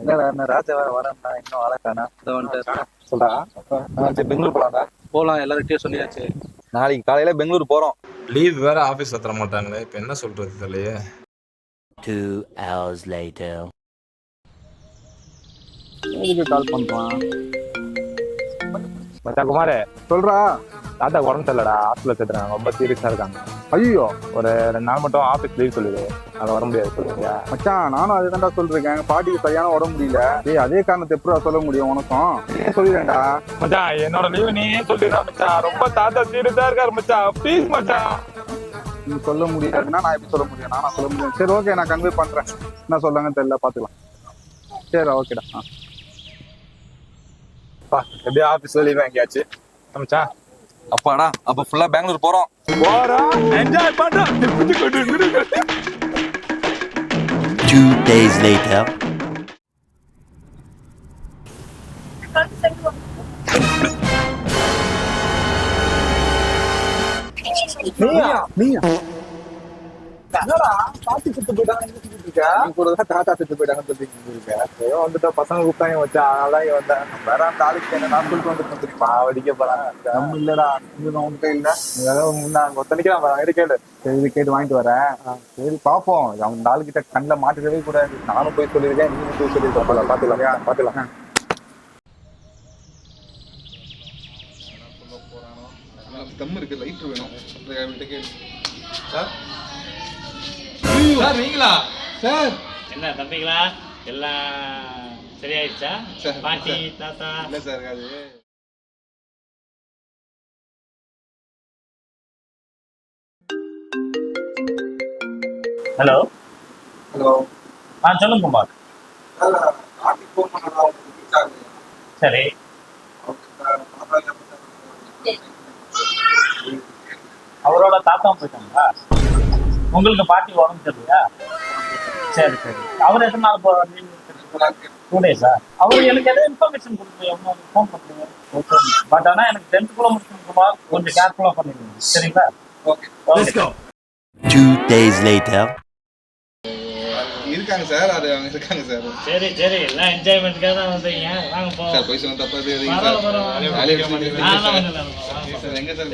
என்னடா என்ன ராஜா வேற வரேன்டா இன்னும் ஆளை காணா. இதோ வந்துட்டு சொல்றா. சரி பெங்களூர் போலாம்டா. போலாம் எல்லார்கிட்டயும் சொல்லியாச்சு. நாளைக்கு காலையில பெங்களூர் போறோம். லீவ் வேற ஆபீஸ்ல தர மாட்டாங்களே இப்ப என்ன சொல்றது தலையே Two hours later. கால் பண்றான்? மச்சான் குமாரே சொல்றா. தாத்தா உடம்பு சரியில்லடா. ஹாஸ்பிட்டல் சேர்த்துறாங்க. ரொம்ப சீரியஸா இருக்காங்க. ஐயோ. ஒரு ரெண்டு நாள் மட்டும் ஆபீஸ் லீவ் சொல்லுது அங்க வர முடியாது சொல்லுங்க. மச்சான் நானும் அதுதான்டா சொல்லிருக்கேன். எங்க பாட்டிக்கு சரியான உடம்பு முடியல. ஏய் அதே காரணத்தை எப்படா சொல்ல முடியும் உனக்கும்? ஏன் சொல்லிடுறேன்டா? மச்சான் என்னோட லீவ் நீ சொல்லிடுறா மச்சான்? ரொம்ப தாத்தா சீரியஸா இருக்காரு மச்சான். ப்ளீஸ் மச்சான். நீ சொல்ல முடியாதுன்னா நான் எப்படி சொல்ல முடியும்? நானா சொல்ல முடியும் சரி ஓகே நான் கன்வே பண்றேன். என்ன சொல்றாங்கன்னு தெரியல பாத்துக்கலாம். சரி ஓகேடா ஆ. பா எப்படியும் ஆபீஸ்ல லீவ் வாங்கியாச்சு? மச்சான் அப்பாடா அப்ப ஃபுல்லா பெங்களூர் போறோம். என்ஜாய் பண்றோம் Two days later. கூட தான் தாத்தா செத்து போயிட்டாங்கன்னு சொல்லிட்டு இருக்க ஏதோ வந்துட்டா பசங்க கூப்பிட்டாங்க வச்சா இங்க வந்தேன் வேற அந்த ஆளுக்கு என்ன நான் சொல்லிட்டு வந்துட்டு தெரியுமா? போறாங்க நம்ம இல்லடா. இங்க உன்கிட்ட இல்ல. ஏதோ முன்னாங்க ஒத்தனைக்கு இரு கேளு. சரி இது கேட்டு வாங்கிட்டு வரேன். சரி பாப்போம். அவன் நாலு கிட்ட கண்ணில் கூடாது. நானும் போய் சொல்லியிருக்கேன் நீங்களும் போய் சொல்லியிருக்கேன். போல பாத்துக்கலாம். பாத்துக்கலாம். தம் இருக்கு லைட்டர் வேணும். சார் நீங்களா? சார். என்ன தம்பிங்களா? எல்லாம் சரியாயிடுச்சா? சரி, பாட்டி. தாத்தா? இல்ல சார் அது ஹலோ. ஹலோ. ஆ சொல்லுங்க குமார். சரி. அவரோட தாத்தா போயிட்டாங்களா? உங்களுக்கு பாட்டி உடம்பு சரியா சரி சரி. அவர் எத்தனை நாள் போ டூ டேஸா அவர் எனக்கு எதாவது இன்ஃபர்மேஷன் கொடுத்து எவ்வளோ ஃபோன் பண்ணுங்க ஓகே பட் ஆனால் எனக்கு டென்த் கிலோ முடிச்சுருக்குமா கொஞ்சம் கேர்ஃபுல்லாக பண்ணிக்கணும் சரிங்களா? Okay Two days later. இருக்காங்க சார். அது அவங்க இருக்காங்க சார். சரி சரி. எல்லாம் என்ஜாய்மெண்ட்டுக்காக தான் வந்தீங்க. வாங்க போ. சார் போய் சொன்ன தப்பா தெரியுங்க சார். வேலையை எங்க சார்.